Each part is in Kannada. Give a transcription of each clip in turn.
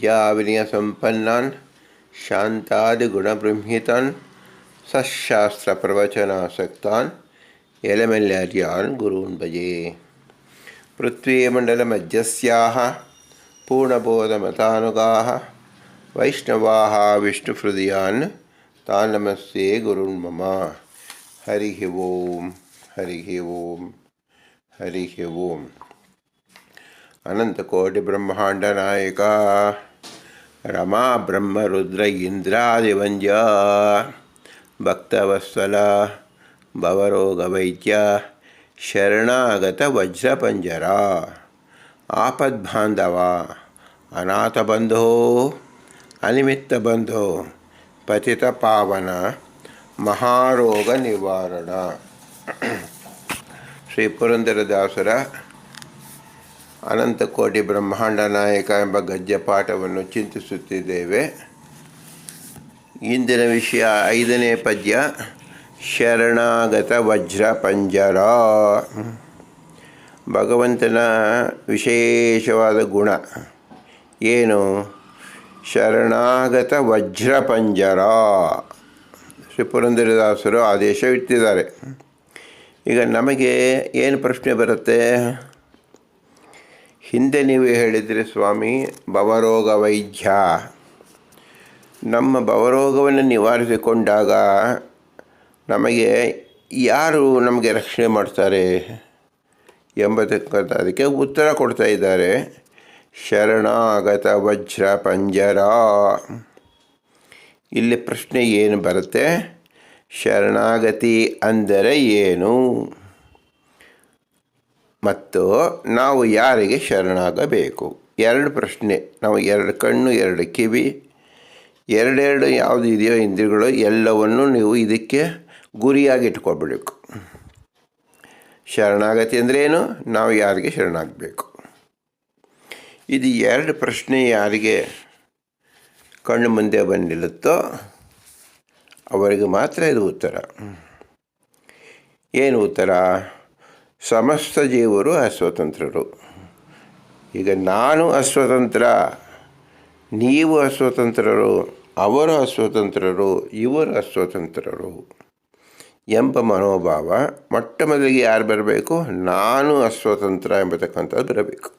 विद्याविनयसम्पन्नान् शान्तादिगुणबृंहितान् सशास्त्रप्रवचनासक्तान् यलमल्यार्यान् गुरून् भजे। पृथ्वीमण्डलमध्यस्याः पूर्णबोधमतानुगाः वैष्णवाः विष्णुहृदयान् तान् नमस्ते गुरुन् मम। हरिः ओं हरिः ओं हरिः ओम्। अनन्तकोटिब्रह्माण्डनायक ರಮಾ ಬ್ರಹ್ಮರುದ್ರ ಇಂದ್ರಾದಿವಂಜ ಭಕ್ತವತ್ಸಲ ಭವರೋಗವೈದ್ಯ ಶರಣಾಗತ ವಜ್ರಪಂಜರ. ಆಪದ್ಬಾಂಧವ, ಅನಾಥ ಬಂಧೋ, ಅನಿಮಿತ್ತ ಬಂಧೋ, ಪತಿತ ಪಾವನ, ಮಹಾರೋಗ ನಿವಾರಣ. ಶ್ರೀ ಪುರಂದರದಾಸರ ಅನಂತಕೋಟಿ ಬ್ರಹ್ಮಾಂಡ ನಾಯಕ ಎಂಬ ಗದ್ಯ ಪಾಠವನ್ನು ಚಿಂತಿಸುತ್ತಿದ್ದೇವೆ. ಇಂದಿನ ವಿಷಯ ಐದನೇ ಪದ್ಯ, ಶರಣಾಗತ ವಜ್ರ ಪಂಜರ. ಭಗವಂತನ ವಿಶೇಷವಾದ ಗುಣ ಏನು? ಶರಣಾಗತ ವಜ್ರ ಪಂಜರ. ಶ್ರೀ ಪುರಂದರದಾಸರು ಆದೇಶವಿಟ್ಟಿದ್ದಾರೆ ಈಗ ನಮಗೆ ಏನು ಪ್ರಶ್ನೆ ಬರುತ್ತೆ? ಹಿಂದೆ ನೀವು ಹೇಳಿದರೆ ಸ್ವಾಮಿ ಭವರೋಗ ವೈದ್ಯ ನಮ್ಮ ಭವರೋಗವನ್ನು ನಿವಾರಿಸಿಕೊಂಡಾಗ ನಮಗೆ ಯಾರು ನಮಗೆ ರಕ್ಷಣೆ ಮಾಡ್ತಾರೆ ಎಂಬತಕ್ಕಂಥ ಅದಕ್ಕೆ ಉತ್ತರ ಕೊಡ್ತಾ ಇದ್ದಾರೆ. ಶರಣಾಗತ ವಜ್ರ ಪಂಜರ. ಇಲ್ಲಿ ಪ್ರಶ್ನೆ ಏನು ಬರುತ್ತೆ? ಶರಣಾಗತಿ ಅಂದರೆ ಏನು? ಮತ್ತು ನಾವು ಯಾರಿಗೆ ಶರಣಾಗಬೇಕು? ಎರಡು ಪ್ರಶ್ನೆ. ನಾವು ಎರಡು ಕಣ್ಣು, ಎರಡು ಕಿವಿ. ಎರಡೆರಡು ಯಾವುದು ಇದೆಯೋ ಇಂದ್ರಿಯಗಳು, ಎಲ್ಲವನ್ನು ನೀವು ಇದಕ್ಕೆ ಗುರಿಯಾಗಿ ಇಟ್ಕೊಳ್ಬೇಕು. ಶರಣಾಗತಿ ಅಂದ್ರೇನು ನಾವು ಯಾರಿಗೆ ಶರಣಾಗಬೇಕು? ಇದು ಎರಡು ಪ್ರಶ್ನೆ ಯಾರಿಗೆ ಕಣ್ಣು ಮುಂದೆ ಬಂದಿರುತ್ತೋ ಅವರಿಗೆ ಮಾತ್ರ ಇದು ಉತ್ತರ. ಏನು ಉತ್ತರ? ಸಮಸ್ತ ಜೀವರು ಅಸ್ವತಂತ್ರರು. ಈಗ ನಾನು ಅಸ್ವತಂತ್ರ, ನೀವು ಅಸ್ವತಂತ್ರರು, ಅವರು ಅಸ್ವತಂತ್ರರು, ಇವರು ಅಸ್ವತಂತ್ರರು ಎಂಬ ಮನೋಭಾವ ಮೊಟ್ಟ ಮೊದಲಿಗೆ ಯಾರು ಬರಬೇಕು? ನಾನು ಅಸ್ವತಂತ್ರ ಎಂಬತಕ್ಕಂಥದ್ದು ಬರಬೇಕು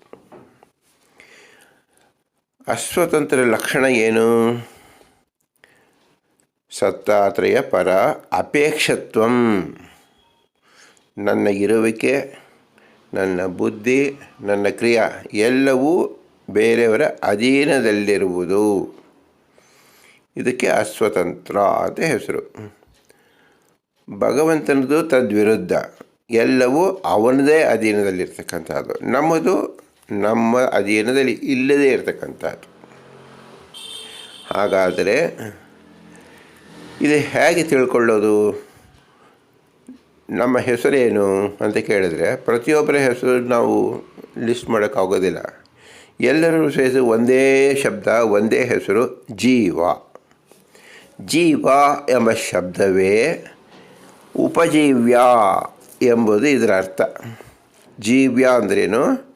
ಅಸ್ವತಂತ್ರ ಲಕ್ಷಣ ಏನು? ಸತ್ತಾತ್ರಯ ಪರ ಅಪೇಕ್ಷತ್ವಂ. ನನ್ನ ಇರುವಿಕೆ, ನನ್ನ ಬುದ್ಧಿ, ನನ್ನ ಕ್ರಿಯಾ ಎಲ್ಲವೂ ಬೇರೆಯವರ ಅಧೀನದಲ್ಲಿರುವುದು. ಇದಕ್ಕೆ ಅಸ್ವತಂತ್ರ ಅಂತ ಹೆಸರು. ಭಗವಂತನದು ತದ್ವಿರುದ್ಧ. ಎಲ್ಲವೂ ಅವನದೇ ಅಧೀನದಲ್ಲಿರ್ತಕ್ಕಂಥದ್ದು ನಮ್ಮದು ನಮ್ಮ ಅಧೀನದಲ್ಲಿ ಇಲ್ಲದೇ ಇರತಕ್ಕಂಥದ್ದು ಹಾಗಾದರೆ, ಇದು ಹೇಗೆ ತಿಳ್ಕೊಳ್ಳೋದು? ನಮ್ಮ ಹೆಸರೇನು ಅಂತ ಕೇಳಿದ್ರೆ ಪ್ರತಿಯೊಬ್ಬರ ಹೆಸರು ನಾವು ಲಿಸ್ಟ್ ಮಾಡೋಕ್ಕಾಗೋದಿಲ್ಲ ಎಲ್ಲರೂ ಹೆಸರು ಒಂದೇ ಶಬ್ದ, ಒಂದೇ ಹೆಸರು, ಜೀವ. ಜೀವ ಎಂಬ ಶಬ್ದವೇ ಉಪಜೀವ್ಯ ಎಂಬುದು ಇದರ ಅರ್ಥ. ಜೀವ್ಯ ಅಂದ್ರೇನು?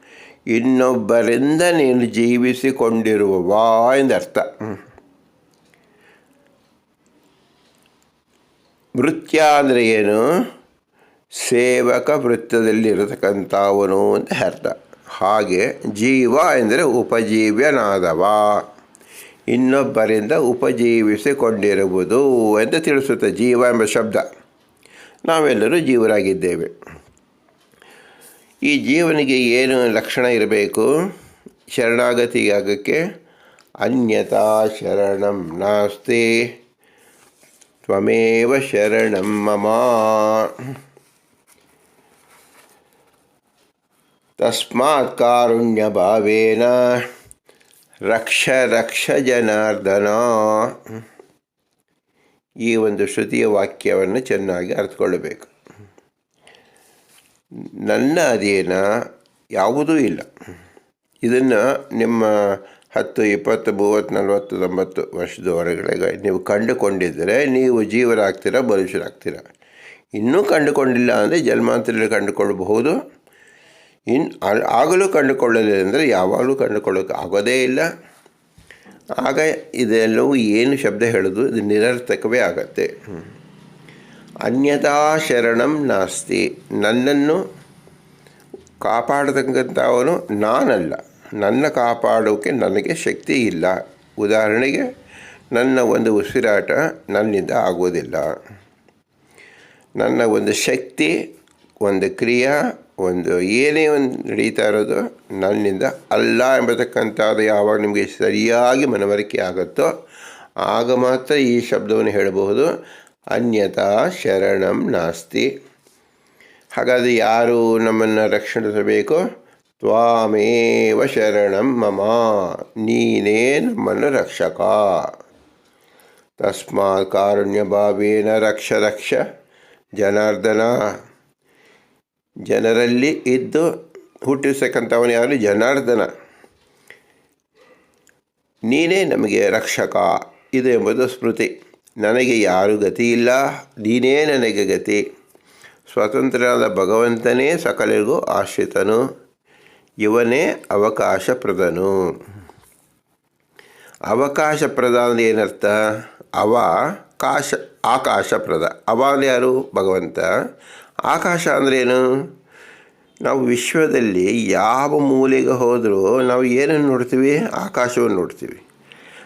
ಇನ್ನೊಬ್ಬರಿಂದ ನೀನು ಜೀವಿಸಿಕೊಂಡಿರುವವ ಎಂದರ್ಥ ವೃತ್ಯ ಅಂದರೆ ಏನು? ಸೇವಕ ವೃತ್ತದಲ್ಲಿರತಕ್ಕಂಥವನು ಅಂತ ಅರ್ಥ. ಹಾಗೆ ಜೀವ ಎಂದರೆ ಉಪಜೀವ್ಯನಾದವ. ಇನ್ನೊಬ್ಬರಿಂದ ಉಪಜೀವಿಸಿಕೊಂಡಿರುವುದು ಎಂದು ತಿಳಿಸುತ್ತೆ ಜೀವ ಎಂಬ ಶಬ್ದ. ನಾವೆಲ್ಲರೂ ಜೀವರಾಗಿದ್ದೇವೆ. ಈ ಜೀವನಿಗೆ ಏನು ಲಕ್ಷಣ ಇರಬೇಕು? ಶರಣಾಗತಿಯಾಗಕ್ಕೆ ಅನ್ಯತಾ ಶರಣಂ ನಾಸ್ತಿ. ತ್ವಮೇವ ಶರಣಂ ಮಮ. ತಸ್ಮಾತ್ ಕಾರುಣ್ಯ ಭಾವೇನ ರಕ್ಷ ರಕ್ಷ ಜನಾರ್ದನ ಈ ಒಂದು ಶ್ರುತಿಯ ವಾಕ್ಯವನ್ನು ಚೆನ್ನಾಗಿ ಅರ್ಥಕೊಳ್ಳಬೇಕು ನನ್ನ ಅಧೀನ ಯಾವುದೂ ಇಲ್ಲ. ಇದನ್ನು ನಿಮ್ಮ ಹತ್ತು, ಇಪ್ಪತ್ತು, ಮೂವತ್ತು, ನಲವತ್ತು, ತೊಂಬತ್ತು ವರ್ಷದವರೆಗೆ ನೀವು ಕಂಡುಕೊಂಡಿದ್ದರೆ ನೀವು ಜೀವರಾಗ್ತೀರ, ಮನುಷ್ಯರಾಗ್ತೀರ? ಇನ್ನೂ ಕಂಡುಕೊಂಡಿಲ್ಲ ಅಂದರೆ ಜನ್ಮಾಂತರಲ್ಲಿ ಕಂಡುಕೊಳ್ಳಬಹುದು. ಇನ್ನು ಆಗಲೂ ಕಂಡುಕೊಳ್ಳಲಿಲ್ಲ ಅಂದರೆ ಯಾವಾಗಲೂ ಕಂಡುಕೊಳ್ಳೋಕೆ ಆಗೋದೇ ಇಲ್ಲ. ಆಗ ಇದೆಲ್ಲವೂ ಏನು ಶಬ್ದ ಹೇಳೋದು ಇದು ನಿರರ್ಥಕವೇ ಆಗತ್ತೆ. ಅನ್ಯತಾ ಶರಣಂ ನಾಸ್ತಿ. ನನ್ನನ್ನು ಕಾಪಾಡತಕ್ಕಂಥವನು ನಾನಲ್ಲ. ನನ್ನ ಕಾಪಾಡೋಕ್ಕೆ ನನಗೆ ಶಕ್ತಿ ಇಲ್ಲ. ಉದಾಹರಣೆಗೆ, ನನ್ನ ಒಂದು ಉಸಿರಾಟ ನನ್ನಿಂದ ಆಗೋದಿಲ್ಲ. ನನ್ನ ಒಂದು ಶಕ್ತಿ, ಒಂದು ಕ್ರಿಯಾ ಒಂದು ಏನೇ ಒಂದು ನಡೀತಾ ಇರೋದು ನನ್ನಿಂದ ಅಲ್ಲ ಎಂಬತಕ್ಕಂಥದ್ದು ಯಾವಾಗ ನಿಮಗೆ ಸರಿಯಾಗಿ ಮನವರಿಕೆ ಆಗುತ್ತೋ ಆಗ ಮಾತ್ರ ಈ ಶಬ್ದವನ್ನು ಹೇಳಬಹುದು. ಅನ್ಯತಾ ಶರಣಂ ನಾಸ್ತಿ. ಹಾಗಾದರೆ ಯಾರು ನಮ್ಮನ್ನು ರಕ್ಷಿಸಬೇಕು ತ್ವಾಮೇವ ಶರಣಂ ಮಮ. ನೀನೇ ನಮ್ಮನ್ನು ರಕ್ಷಕ. ತಸ್ಮಾತ್ ಕಾರುಣ್ಯ ಭಾವೇನ ರಕ್ಷ ರಕ್ಷ. ಜನಾರ್ದನ ಜನರಲ್ಲಿ ಇದ್ದು ಹುಟ್ಟಿಸಕ್ಕಂಥವನು ಯಾರು? ಜನಾರ್ದನ. ನೀನೇ ನಮಗೆ ರಕ್ಷಕ. ಇದು ಎಂಬುದು ಸ್ಮೃತಿ. ನನಗೆ ಯಾರು ಗತಿ ಇಲ್ಲ. ನೀನೇ ನನಗೆ ಗತಿ. ಸ್ವತಂತ್ರನಾದ ಭಗವಂತನೇ ಸಕಲರಿಗೂ ಆಶ್ರಿತನು. ಇವನೇ ಅವಕಾಶಪ್ರದನು. ಅವಕಾಶಪ್ರದ ಅಂದರೆ ಏನರ್ಥ? ಅವ ಕಾಶ, ಆಕಾಶಪ್ರದ. ಅವ ಅಂದರೆ ಯಾರು? ಭಗವಂತ. ಆಕಾಶ ಅಂದ್ರೇನು ನಾವು ವಿಶ್ವದಲ್ಲಿ ಯಾವ ಮೂಲೆಗೆ ಹೋದರೂ ನಾವು ಏನನ್ನು ನೋಡ್ತೀವಿ? ಆಕಾಶವನ್ನು ನೋಡ್ತೀವಿ.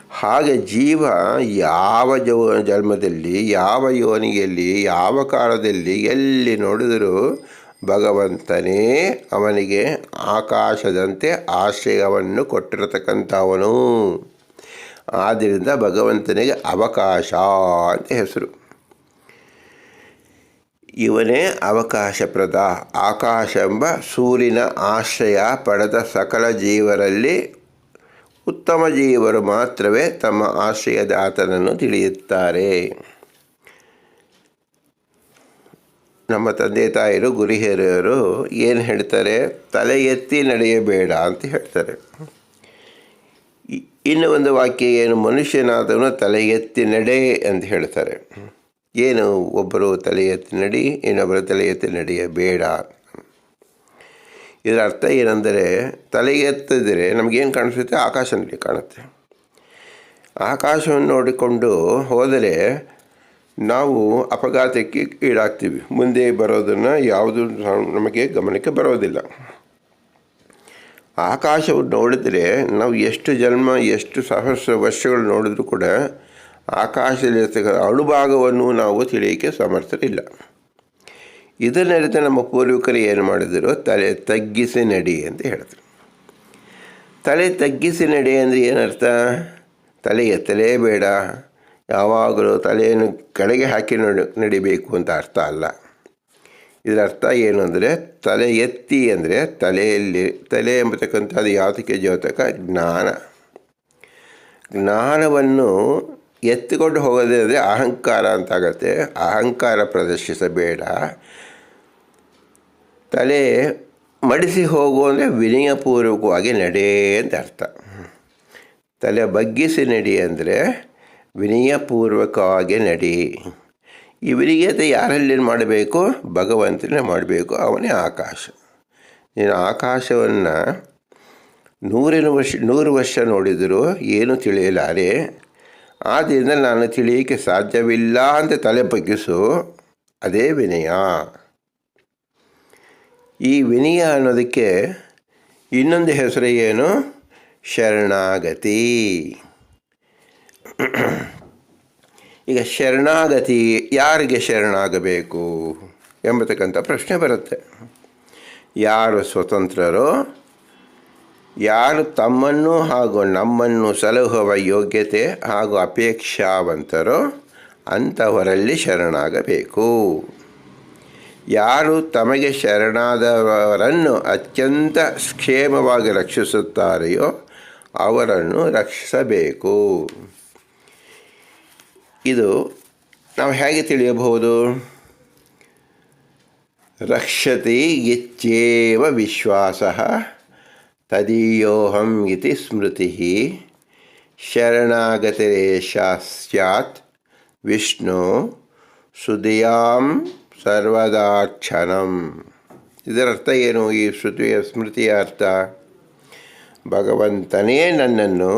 ಹಾಗೆ ಜೀವ ಯಾವ ಜೋ, ಜನ್ಮದಲ್ಲಿ, ಯಾವ ಯೋನಿಯಲ್ಲಿ ಯಾವ ಕಾಲದಲ್ಲಿ ಎಲ್ಲಿ ನೋಡಿದರೂ ಭಗವಂತನೇ ಅವನಿಗೆ ಆಕಾಶದಂತೆ ಆಶ್ರಯವನ್ನು ಕೊಟ್ಟಿರತಕ್ಕಂಥವನು. ಆದ್ದರಿಂದ ಭಗವಂತನಿಗೆ ಅವಕಾಶ ಅಂತ ಹೆಸರು. ಇವನೇ ಅವಕಾಶಪ್ರದ ಆಕಾಶ ಎಂಬ ಸೂರ್ಯನ ಆಶ್ರಯ ಪಡೆದ ಸಕಲ ಜೀವರಲ್ಲಿ ಉತ್ತಮ ಜೀವರು ಮಾತ್ರವೇ ತಮ್ಮ ಆಶ್ರಯದ ಆತನನ್ನು ತಿಳಿಯುತ್ತಾರೆ. ನಮ್ಮ ತಂದೆ ತಾಯಿರು ಗುರು ಏನು ಹೇಳ್ತಾರೆ? ತಲೆ ಎತ್ತಿ ನಡೆಯಬೇಡ ಅಂತ ಹೇಳ್ತಾರೆ. ಇನ್ನು ಒಂದು ವಾಕ್ಯ ಏನು? ಮನುಷ್ಯನಾದವನು ತಲೆ ಎತ್ತಿ ನಡೆ ಅಂತ ಹೇಳ್ತಾರೆ. ಏನು ಒಬ್ಬರು ತಲೆ ಎತ್ತಿ ನಡಿ, ಇನ್ನೊಬ್ಬರು ತಲೆ ಎತ್ತಿ ನಡೆಯ ಬೇಡ. ಇದರ ಅರ್ಥ ಏನೆಂದರೆ, ತಲೆ ಎತ್ತಿದರೆ ನಮಗೇನು ಕಾಣಿಸುತ್ತೆ? ಆಕಾಶ ಕಾಣುತ್ತೆ. ಆಕಾಶವನ್ನು ನೋಡಿಕೊಂಡು ಹೋದರೆ ನಾವು ಅಪಘಾತಕ್ಕೆ ಈಡಾಗ್ತೀವಿ. ಮುಂದೆ ಬರೋದನ್ನು ಯಾವುದು ನಮಗೆ ಗಮನಕ್ಕೆ ಬರೋದಿಲ್ಲ. ಆಕಾಶವನ್ನು ನೋಡಿದರೆ ನಾವು ಎಷ್ಟು ಜನ್ಮ, ಎಷ್ಟು ಸಹಸ್ರ ವರ್ಷಗಳು ನೋಡಿದ್ರೂ ಕೂಡ ಆಕಾಶದಲ್ಲಿರ್ತಕ್ಕ ಅಣುಭಾಗವನ್ನು ನಾವು ತಿಳಿಯೋಕ್ಕೆ ಸಮರ್ಥರಿಲ್ಲ ಇದನ್ನರಿತ ನಮ್ಮ ಪೂರ್ವಿಕರು ಏನು ಮಾಡಿದರು? ತಲೆ ತಗ್ಗಿಸಿ ನಡಿ ಅಂತ ಹೇಳಿದ್ರು. ತಲೆ ತಗ್ಗಿಸಿ ನಡಿ ಅಂದರೆ ಏನರ್ಥ? ತಲೆ ಎತ್ತಲೇಬೇಡ. ಯಾವಾಗಲೂ ತಲೆಯನ್ನು ಕೆಳಗೆ ಹಾಕಿ ನಡಿ, ನಡಿಬೇಕು ಅಂತ ಅರ್ಥ ಅಲ್ಲ. ಇದರ ಅರ್ಥ ಏನು ಅಂದರೆ ತಲೆ ಎತ್ತಿ ಅಂದರೆ ತಲೆಯಲ್ಲಿ, ತಲೆ ಎಂಬತಕ್ಕಂಥದ್ದು ಯಾತಕ್ಕೆ ಜ್ಯೋತಕ ಜ್ಞಾನ. ಜ್ಞಾನವನ್ನು ಎತ್ತಿಕೊಂಡು ಹೋಗೋದೇ ಅಂದರೆ ಅಹಂಕಾರ ಅಂತಾಗತ್ತೆ. ಅಹಂಕಾರ ಪ್ರದರ್ಶಿಸಬೇಡ. ತಲೆ ಮಡಿಸಿ ಹೋಗು ಅಂದರೆ ವಿನಯಪೂರ್ವಕವಾಗಿ ನಡೆ ಅಂತ ಅರ್ಥ. ತಲೆ ಬಗ್ಗಿಸಿ ನಡಿ ಅಂದರೆ ವಿನಯಪೂರ್ವಕವಾಗಿ ನಡಿ. ಈ ವಿನಯತೆ ಯಾರಲ್ಲಿ ಮಾಡಬೇಕು? ಭಗವಂತನೇ ಮಾಡಬೇಕು. ಅವನೇ ಆಕಾಶ. ನೀನು ಆಕಾಶವನ್ನು ನೂರಿನ ವರ್ಷ, ನೂರು ವರ್ಷ ನೋಡಿದರೂ ಏನು ತಿಳಿಯಲಾರೆ? ಆದ್ದರಿಂದ ನಾನು ತಿಳಿಯಕ್ಕೆ ಸಾಧ್ಯವಿಲ್ಲ ಅಂತ ತಲೆ ಬಗ್ಗಿಸು. ಅದೇ ವಿನಯ. ಈ ವಿನಯ ಅನ್ನೋದಕ್ಕೆ ಇನ್ನೊಂದು ಹೆಸರು ಏನು? ಶರಣಾಗತಿ. ಈಗ ಶರಣಾಗತಿ, ಯಾರಿಗೆ ಶರಣಾಗಬೇಕು ಎಂಬತಕ್ಕಂಥ ಪ್ರಶ್ನೆ ಬರುತ್ತೆ. ಯಾರು ಸ್ವತಂತ್ರರೋ? ಯಾರು ತಮ್ಮನ್ನು ಹಾಗೂ ನಮ್ಮನ್ನು ಸಲಹುವ ಯೋಗ್ಯತೆ ಹಾಗೂ ಅಪೇಕ್ಷಾವಂತರೋ ಅಂಥವರಲ್ಲಿ ಶರಣಾಗಬೇಕು. ಯಾರು ತಮಗೆ ಶರಣಾದವರನ್ನು ಅತ್ಯಂತ ಕ್ಷೇಮವಾಗಿ ರಕ್ಷಿಸುತ್ತಾರೆಯೋ ಅವರನ್ನು ರಕ್ಷಿಸಬೇಕು. ಇದು ನಾವು ಹೇಗೆ ತಿಳಿಯಬಹುದು? ರಕ್ಷತೆ ಹೆಚ್ಚೇವ ವಿಶ್ವಾಸ ತದೀಯೋಹಂ ಇತಿ ಸ್ಮೃತಿ ಶರಣಾಗತಿರೇಷಾ ಸ್ಯಾತ್ ವಿಷ್ಣು ಸುದಿಯಾಂ ಸರ್ವದಾಕ್ಷಣಂ ಇದರರ್ಥ ಏನು? ಈ ಶ್ರುತಿಯ ಸ್ಮೃತಿಯ ಅರ್ಥ, ಭಗವಂತನೇ ನನ್ನನ್ನು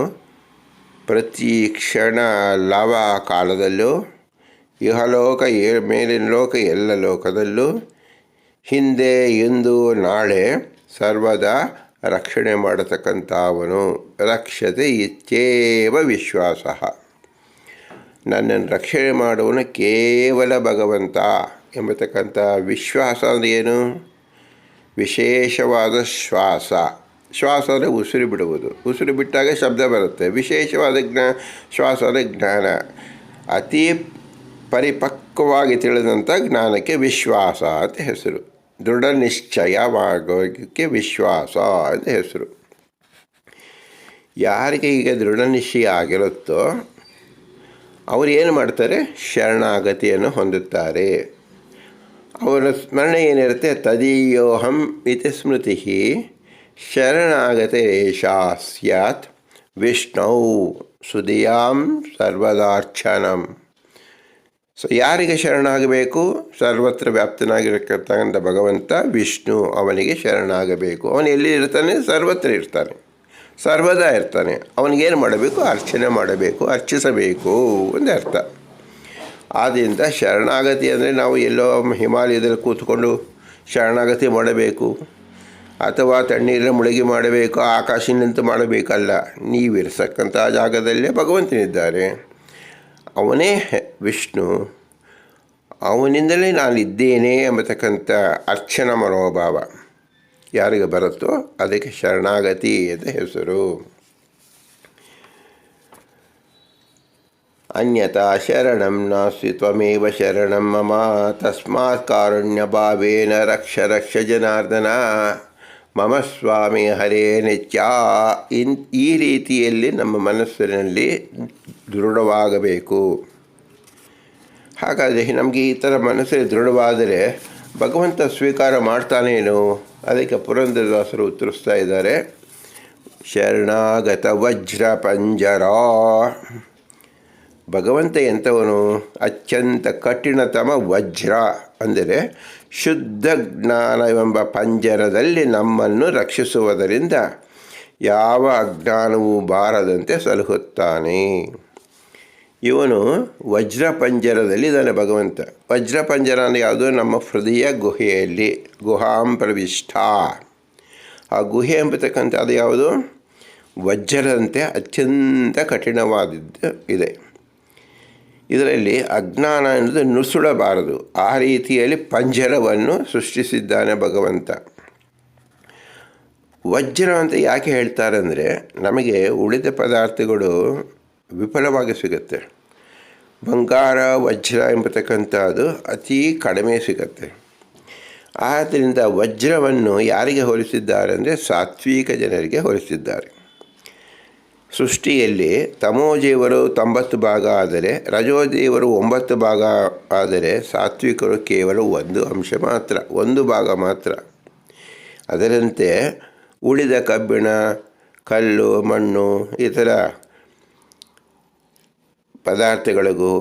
ಪ್ರತಿ ಕ್ಷಣ ಲವ ಕಾಲದಲ್ಲೂ, ಇಹಲೋಕ ಏ ಮೇಲಿನ ಲೋಕ ಎಲ್ಲ ಲೋಕದಲ್ಲೂ, ಹಿಂದೆ, ಇಂದು, ನಾಳೆ ಸರ್ವದಾ ರಕ್ಷಣೆ ಮಾಡತಕ್ಕಂಥ ಅವನು ರಕ್ಷತೆ ಇತ್ಯೇವ ವಿಶ್ವಾಸ. ನನ್ನನ್ನು ರಕ್ಷಣೆ ಮಾಡುವನು ಕೇವಲ ಭಗವಂತ ಎಂಬತಕ್ಕಂಥ ವಿಶ್ವಾಸ ಅಂದರೆ ಏನು? ವಿಶೇಷವಾದ ಶ್ವಾಸ. ಶ್ವಾಸ ಅಂದರೆ ಉಸಿರು ಬಿಡುವುದು. ಉಸಿರು ಬಿಟ್ಟಾಗ ಶಬ್ದ ಬರುತ್ತೆ. ವಿಶೇಷವಾದ ಜ್ಞಾ, ಶ್ವಾಸ ಅಂದರೆ ಜ್ಞಾನ. ಅತಿ ಪರಿಪಕ್ವವಾಗಿ ತಿಳಿದಂಥ ಜ್ಞಾನಕ್ಕೆ ವಿಶ್ವಾಸ ಅಂತ ಹೆಸರು. ದೃಢ ವಿಶ್ವಾಸ ಅಂತ ಹೆಸರು. ಯಾರಿಗೆ ಈಗ ದೃಢ ನಿಶ್ಚಯ ಆಗಿರುತ್ತೋ ಅವರು ಏನು ಮಾಡ್ತಾರೆ? ಶರಣಾಗತಿಯನ್ನು ಹೊಂದುತ್ತಾರೆ. ಅವರ ಸ್ಮರಣೆ ಏನಿರುತ್ತೆ? ತದೀಯೋಹಂ ಇತಿ ಸ್ಮೃತಿ ಶರಣಾಗತೆ ಏಷಾ ಸ್ಯಾತ್ ವಿಷ್ಣು ಸುದಿಯಾಂ ಸರ್ವದಾರ್ಚನಂ. ಸೊ ಯಾರಿಗೆ ಶರಣಾಗಬೇಕು? ಸರ್ವತ್ರ ವ್ಯಾಪ್ತನಾಗಿರತಕ್ಕಂಥ ಭಗವಂತ ವಿಷ್ಣು ಅವನಿಗೆ ಶರಣಾಗಬೇಕು. ಅವನು ಎಲ್ಲಿ ಇರ್ತಾನೆ? ಸರ್ವತ್ರ ಇರ್ತಾನೆ. ಸರ್ವದಾ ಇರ್ತಾನೆ. ಅವನಿಗೇನು ಮಾಡಬೇಕು? ಅರ್ಚನೆ ಮಾಡಬೇಕು. ಅರ್ಚಿಸಬೇಕು ಒಂದು ಅರ್ಥ ಆದ್ದರಿಂದ ಶರಣಾಗತಿ ಅಂದರೆ ನಾವು ಎಲ್ಲೋ ಹಿಮಾಲಯದಲ್ಲಿ ಕೂತ್ಕೊಂಡು ಶರಣಾಗತಿ ಮಾಡಬೇಕು. ಅಥವಾ ತಣ್ಣೀರಿನ ಮುಳುಗಿ ಮಾಡಬೇಕು. ಆಕಾಶಿನಂತೂ ಮಾಡಬೇಕಲ್ಲ. ನೀವಿರ್ಸಕ್ಕಂಥ ಜಾಗದಲ್ಲೇ ಭಗವಂತನಿದ್ದಾರೆ. ಅವನೇ ವಿಷ್ಣು. ಅವನಿಂದಲೇ ನಾನಿದ್ದೇನೆ ಎಂಬತಕ್ಕಂಥ ಅರ್ಚನ ಮನೋಭಾವ. ಯಾರಿಗೆ ಬರುತ್ತೋ ಅದಕ್ಕೆ ಶರಣಾಗತಿ ಅಂತ ಹೆಸರು. ಅನ್ಯತಾ ಶರಣಂ ನಾಸ್ತಿ ತ್ವಮೇವ ಶರಣಂ ಮಮ. ತಸ್ಮಾತ್ ಕಾರುಣ್ಯಭಾವೇನ ರಕ್ಷ ರಕ್ಷ ಜನಾರ್ದನ. ಮಮ ಸ್ವಾಮಿ ಹರೇ ನಿತ್ಯ. ಇನ್ ಈ ರೀತಿಯಲ್ಲಿ ನಮ್ಮ ಮನಸ್ಸಿನಲ್ಲಿ ದೃಢವಾಗಬೇಕು. ಹಾಗಾದರೆ ನಮಗೆ ಈ ಥರ ಮನಸ್ಸಲ್ಲಿ ದೃಢವಾದರೆ ಭಗವಂತ ಸ್ವೀಕಾರ ಮಾಡ್ತಾನೇನು? ಅದಕ್ಕೆ ಪುರಂದರದಾಸರು ಉತ್ತರಿಸ್ತಾ ಇದ್ದಾರೆ. ಶರಣಾಗತ ವಜ್ರ ಪಂಜರ. ಭಗವಂತ ಎಂಥವನು? ಅತ್ಯಂತ ಕಠಿಣತಮ ವಜ್ರ. ಅಂದರೆ ಶುದ್ಧ ಜ್ಞಾನವೆಂಬ ಪಂಜರದಲ್ಲಿ ನಮ್ಮನ್ನು ರಕ್ಷಿಸುವುದರಿಂದ ಯಾವ ಅಜ್ಞಾನವೂ ಬಾರದಂತೆ ಸಲಹುತ್ತಾನೆ. ಇವನು ವಜ್ರ ಪಂಜರದಲ್ಲಿ ಇದ್ದಾನೆ ಭಗವಂತ. ವಜ್ರ ಪಂಜರ ಯಾವುದು? ನಮ್ಮ ಹೃದಯ ಗುಹೆಯಲ್ಲಿ ಗುಹಾಂ ಪ್ರವಿಷ್ಠ ಆ ಗುಹೆ ಎಂಬತಕ್ಕಂಥ ಅದು ಯಾವುದು? ವಜ್ರದಂತೆ ಅತ್ಯಂತ ಕಠಿಣವಾದದ್ದು ಇದೆ. ಇದರಲ್ಲಿ ಅಜ್ಞಾನ ಎನ್ನುವುದು ನುಸುಳಬಾರದು. ಆ ರೀತಿಯಲ್ಲಿ ಪಂಜರವನ್ನು ಸೃಷ್ಟಿಸಿದ್ದಾನೆ ಭಗವಂತ. ವಜ್ರ ಅಂತ ಯಾಕೆ ಹೇಳ್ತಾರೆ ಅಂದರೆ ನಮಗೆ ಉಳಿದ ಪದಾರ್ಥಗಳು ವಿಫಲವಾಗಿ ಸಿಗುತ್ತೆ. ಬಂಗಾರ, ವಜ್ರ ಎಂಬತಕ್ಕಂಥದ್ದು ಅತಿ ಕಡಿಮೆ ಸಿಗುತ್ತೆ. ಆದ್ದರಿಂದ ವಜ್ರವನ್ನು ಯಾರಿಗೆ ಹೋಲಿಸಿದ್ದಾರೆ ಅಂದರೆ ಸಾತ್ವಿಕ ಜನರಿಗೆ ಹೋಲಿಸಿದ್ದಾರೆ. ಸೃಷ್ಟಿಯಲ್ಲಿ ತಮೋಜೀವರು ತೊಂಬತ್ತು ಭಾಗ ಆದರೆ ರಜೋದೇವರು ಒಂಬತ್ತು ಭಾಗ ಆದರೆ ಸಾತ್ವಿಕರು ಕೇವಲ ಒಂದು ಅಂಶ ಮಾತ್ರ, ಒಂದು ಭಾಗ ಮಾತ್ರ. ಅದರಂತೆ ಉಳಿದ ಕಬ್ಬಿಣ, ಕಲ್ಲು, ಮಣ್ಣು, ಇತರ ಪದಾರ್ಥಗಳಿಗೂ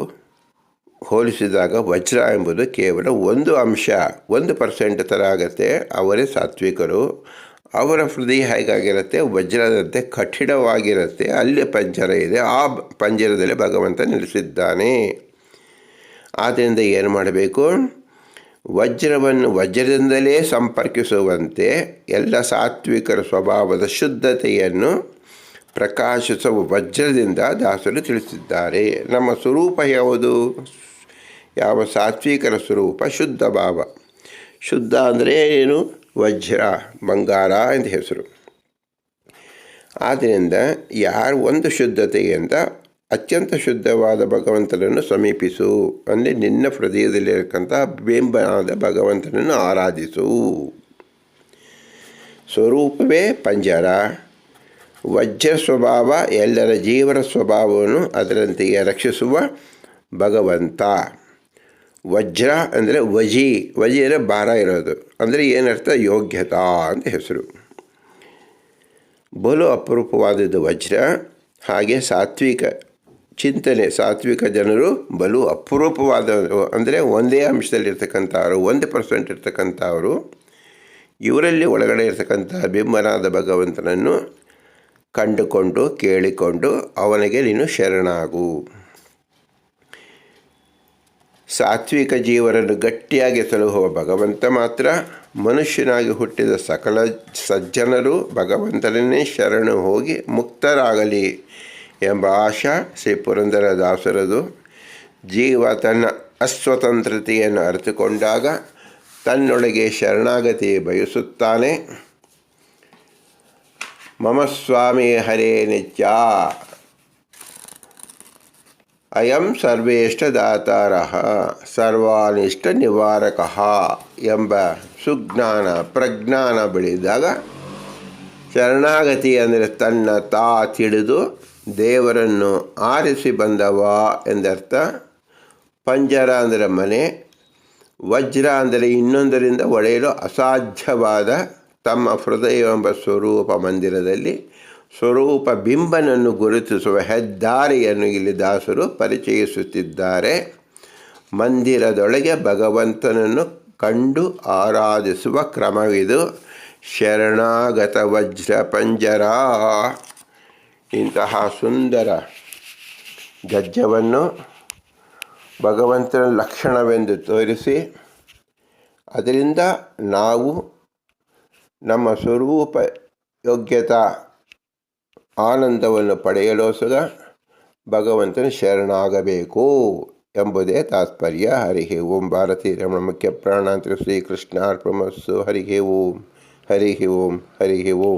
ಹೋಲಿಸಿದಾಗ ವಜ್ರ ಎಂಬುದು ಕೇವಲ ಒಂದು ಅಂಶ, ಒಂದು ಪರ್ಸೆಂಟ್ ಥರ ಆಗುತ್ತೆ. ಅವರೇ ಸಾತ್ವಿಕರು. ಅವರ ಹೃದಯ ಹೇಗಾಗಿರುತ್ತೆ? ವಜ್ರದಂತೆ ಕಠಿಣವಾಗಿರುತ್ತೆ. ಅಲ್ಲಿ ಪಂಜರ ಇದೆ. ಆ ಪಂಜರದಲ್ಲಿ ಭಗವಂತ ನಿಲ್ಲಿಸಿದ್ದಾನೆ ಆದ್ದರಿಂದ ಏನು ಮಾಡಬೇಕು? ವಜ್ರವನ್ನು ವಜ್ರದಿಂದಲೇ ಸಂಪರ್ಕಿಸುವಂತೆ ಎಲ್ಲ ಸಾತ್ವಿಕರ ಸ್ವಭಾವದ ಶುದ್ಧತೆಯನ್ನು ಪ್ರಕಾಶಿಸುವ ವಜ್ರದಿಂದ ದಾಸರು ತಿಳಿಸಿದ್ದಾರೆ. ನಮ್ಮ ಸ್ವರೂಪ ಯಾವುದು? ಯಾವ ಸಾತ್ವಿಕರ ಸ್ವರೂಪ? ಶುದ್ಧ ಭಾವ. ಶುದ್ಧ ಅಂದರೆ ಏನು? ವಜ್ರ, ಬಂಗಾರ ಅಂತ ಹೆಸರು. ಆದ್ದರಿಂದ ಯಾರು ಒಂದು ಶುದ್ಧತೆಯಿಂದ ಅತ್ಯಂತ ಶುದ್ಧವಾದ ಭಗವಂತನನ್ನು ಸಮೀಪಿಸು ಅಂದರೆ ನಿನ್ನ ಹೃದಯದಲ್ಲಿರತಕ್ಕಂಥ ಬಿಂಬನಾದ ಭಗವಂತನನ್ನು ಆರಾಧಿಸು. ಸ್ವರೂಪವೇ ಪಂಜರ. ವಜ್ರ ಸ್ವಭಾವ ಎಲ್ಲರ ಜೀವನ ಸ್ವಭಾವವನ್ನು ಅದರಂತೆಯೇ ರಕ್ಷಿಸುವ ಭಗವಂತ. ವಜ್ರ ಅಂದರೆ ವಜಿ. ವಜಿ ಅಂದರೆ ಭಾರ ಇರೋದು. ಅಂದರೆ ಏನರ್ಥ? ಯೋಗ್ಯತಾ ಅಂತ ಹೆಸರು. ಬಲು ಅಪರೂಪವಾದದ್ದು ವಜ್ರ. ಹಾಗೆ ಸಾತ್ವಿಕ ಚಿಂತನೆ, ಸಾತ್ವಿಕ ಜನರು ಬಲು ಅಪರೂಪವಾದ ಅಂದರೆ ಒಂದೇ ಅಂಶದಲ್ಲಿರ್ತಕ್ಕಂಥವರು, ಒಂದು ಪರ್ಸೆಂಟ್ ಇರ್ತಕ್ಕಂಥವರು. ಇವರಲ್ಲಿ ಒಳಗಡೆ ಇರ್ತಕ್ಕಂಥ ಬಿಂಬನಾದ ಭಗವಂತನನ್ನು ಕಂಡುಕೊಂಡು, ಕೇಳಿಕೊಂಡು ಅವನಿಗೆ ನೀನು ಶರಣಾಗು. ಸಾತ್ವಿಕ ಜೀವರನ್ನು ಗಟ್ಟಿಯಾಗಿ ತಲುಹುವ ಭಗವಂತ ಮಾತ್ರ, ಮನುಷ್ಯನಾಗಿ ಹುಟ್ಟಿದ ಸಕಲ ಸಜ್ಜನರು ಭಗವಂತನನ್ನೇ ಶರಣು ಹೋಗಿ ಮುಕ್ತರಾಗಲಿ ಎಂಬ ಆಶಾ ಶ್ರೀ ಪುರಂದರದಾಸರದು. ಜೀವ ತನ್ನ ಅಸ್ವತಂತ್ರತೆಯನ್ನು ಅರಿತುಕೊಂಡಾಗ ತನ್ನೊಳಗೆ ಶರಣಾಗತಿ ಬಯಸುತ್ತಾನೆ. ಮಮ ಸ್ವಾಮಿ ಹರೇ ನಿತ್ಯ. ಅಯಂ ಸರ್ವೇಷ್ಟದಾತಾರ ಸರ್ವಾನಿಷ್ಟ ನಿವಾರಕ ಎಂಬ ಸುಜ್ಞಾನ, ಪ್ರಜ್ಞಾನ ಬೆಳೆದಾಗ ಶರಣಾಗತಿ ಅಂದರೆ ತನ್ನ ತಾ ತಿಳಿದು ದೇವರನ್ನು ಆರಿಸಿ ಬಂದವ ಎಂದರ್ಥ. ಪಂಜರ ಅಂದರೆ ಮನೆ, ವಜ್ರ ಅಂದರೆ ಇನ್ನೊಂದರಿಂದ ಒಡೆಯಲು ಅಸಾಧ್ಯವಾದ ತಮ್ಮ ಹೃದಯ ಎಂಬ ಸ್ವರೂಪ ಮಂದಿರದಲ್ಲಿ ಸ್ವರೂಪ ಬಿಂಬನನ್ನು ಗುರುತಿಸುವ ಹೆದ್ದಾರಿಯನ್ನು ಇಲ್ಲಿ ದಾಸರು ಪರಿಚಯಿಸುತ್ತಿದ್ದಾರೆ. ಮಂದಿರದೊಳಗೆ ಭಗವಂತನನ್ನು ಕಂಡು ಆರಾಧಿಸುವ ಕ್ರಮವಿದು. ಶರಣಾಗತ ವಜ್ರ ಪಂಜರ. ಇಂತಹ ಸುಂದರ ಗಜ್ಜವನ್ನು ಭಗವಂತನ ಲಕ್ಷಣವೆಂದು ತೋರಿಸಿ, ಅದರಿಂದ ನಾವು ನಮ್ಮ ಸ್ವರೂಪ ಯೋಗ್ಯತಾ ಆನಂದವನ್ನು ಪಡೆಯಲೋಸದ ಭಗವಂತನ ಶರಣಾಗಬೇಕು ಎಂಬುದೇ ತಾತ್ಪರ್ಯ. ಹರಿಹೆ ಓಂ ಭಾರತೀ ರಮಣ ಮುಖ್ಯ ಪ್ರಾಣಾಂತರ ಶ್ರೀಕೃಷ್ಣಾರ್ಪಮಸ್ಸು ಹರಿಹೆ ಓಂ ಹರಿಹಿ ಓಂ ಹರಿಹಿ ಓಂ.